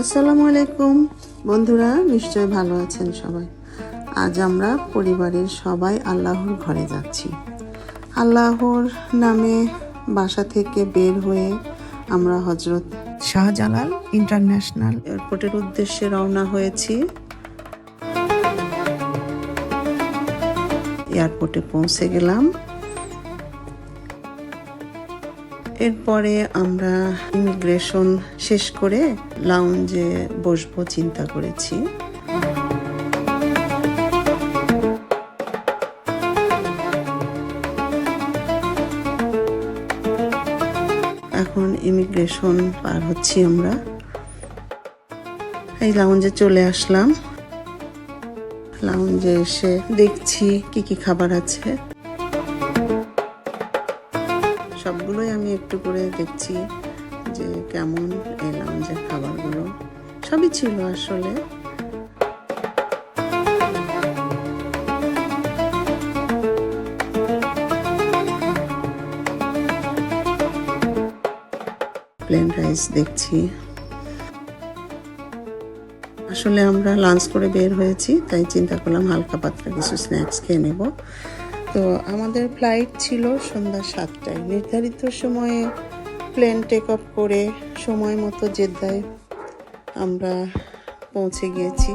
আসসালামু আলাইকুম। বন্ধুরা নিশ্চয় ভালো আছেন সবাই। আজ আমরা পরিবারের সবাই আল্লাহর ঘরে যাচ্ছি। আল্লাহর নামে বাসা থেকে বের হয়ে আমরা হজরত শাহজালাল ইন্টারন্যাশনাল এয়ারপোর্টের উদ্দেশ্যে রওনা হয়েছি। এয়ারপোর্টে পৌঁছে গেলাম। এরপরে আমরা ইমিগ্রেশন শেষ করে লাউঞ্জে বসবো চিন্তা করেছি। এখন ইমিগ্রেশন পার হচ্ছি আমরা। এই লাউঞ্জে চলে আসলাম। লাউঞ্জে এসে দেখছি কি কি খাবার আছে। সবগুলোই আমি একটু করে দেখছি যে কেমন এই লাউঞ্জের খাবারগুলো। সবই ছিল আসলে। প্লেন রাইস দেখছি। আসলে আমরা লাঞ্চ করে বের হয়েছি, তাই চিন্তা করলাম হালকা পাতলা কিছু স্ন্যাক্স খেয়ে নেব। তো আমাদের ফ্লাইট ছিল সন্ধ্যা সাতটায়। নির্ধারিত সময়ে প্লেন টেক অফ করে সময় মতো জেদ্দায় আমরা পৌঁছে গিয়েছি।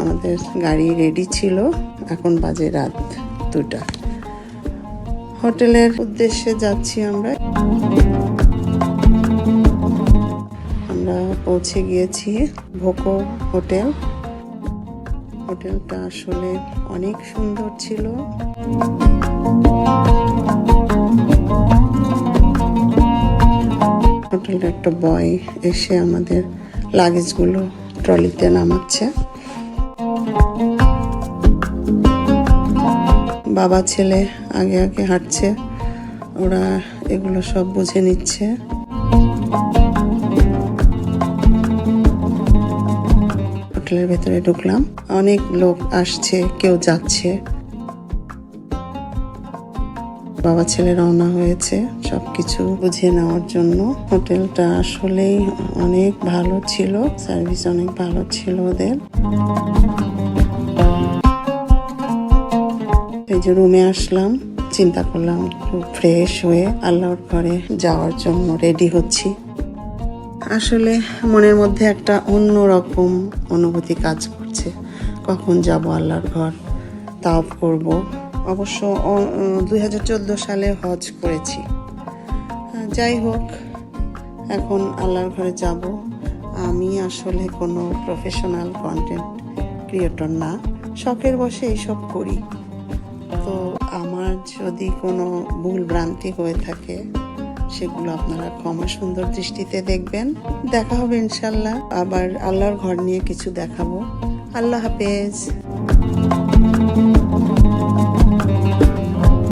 আমাদের গাড়ি রেডি ছিল। এখন বাজে রাত দুটা। হোটেলের উদ্দেশ্যে যাচ্ছি আমরা। আমরা পৌঁছে গিয়েছি ভোকো হোটেল। হোটেলটা আসলে অনেক সুন্দর ছিল। হোটেলের একটা বয় এসে আমাদের লাগেজগুলো ট্রলিতে নামাচ্ছে। বাবা, ছেলে আগে আগে হাঁটছে। ওরা এগুলো সব বুঝে নিচ্ছে। হোটেলের ভেতরে ঢুকলাম। অনেক লোক আসছে, কেউ যাচ্ছে। বাবা ছেলে রওনা হয়েছে সবকিছু বুঝে নেওয়ার জন্য। হোটেলটা আসলেই অনেক ভালো ছিল, সার্ভিস অনেক ভালো ছিল ওদের। এই যে রুমে আসলাম, চিন্তা করলাম খুব ফ্রেশ হয়ে আল্লাহর ঘরে যাওয়ার জন্য রেডি হচ্ছি। আসলে মনের মধ্যে একটা অন্য রকম অনুভূতি কাজ করছে। কখন যাব আল্লাহর ঘর? তাও করব। অবশ্য দুই হাজার চোদ্দ সালে হজ করেছি। যাই হোক, এখন আল্লাহর ঘরে যাব। আমি আসলে কোনো প্রফেশনাল কন্টেন্ট ক্রিয়েটর না। শখের বসে এইসব করি। তো আমার যদি কোনো ভুল ভ্রান্তি হয়ে থাকে সেগুলো আপনারা ক্ষমা সুন্দর দৃষ্টিতে দেখবেন। দেখা হবে ইনশাল্লাহ আবার আল্লাহর ঘর নিয়ে কিছু দেখাবো। আল্লাহ হাফেজ।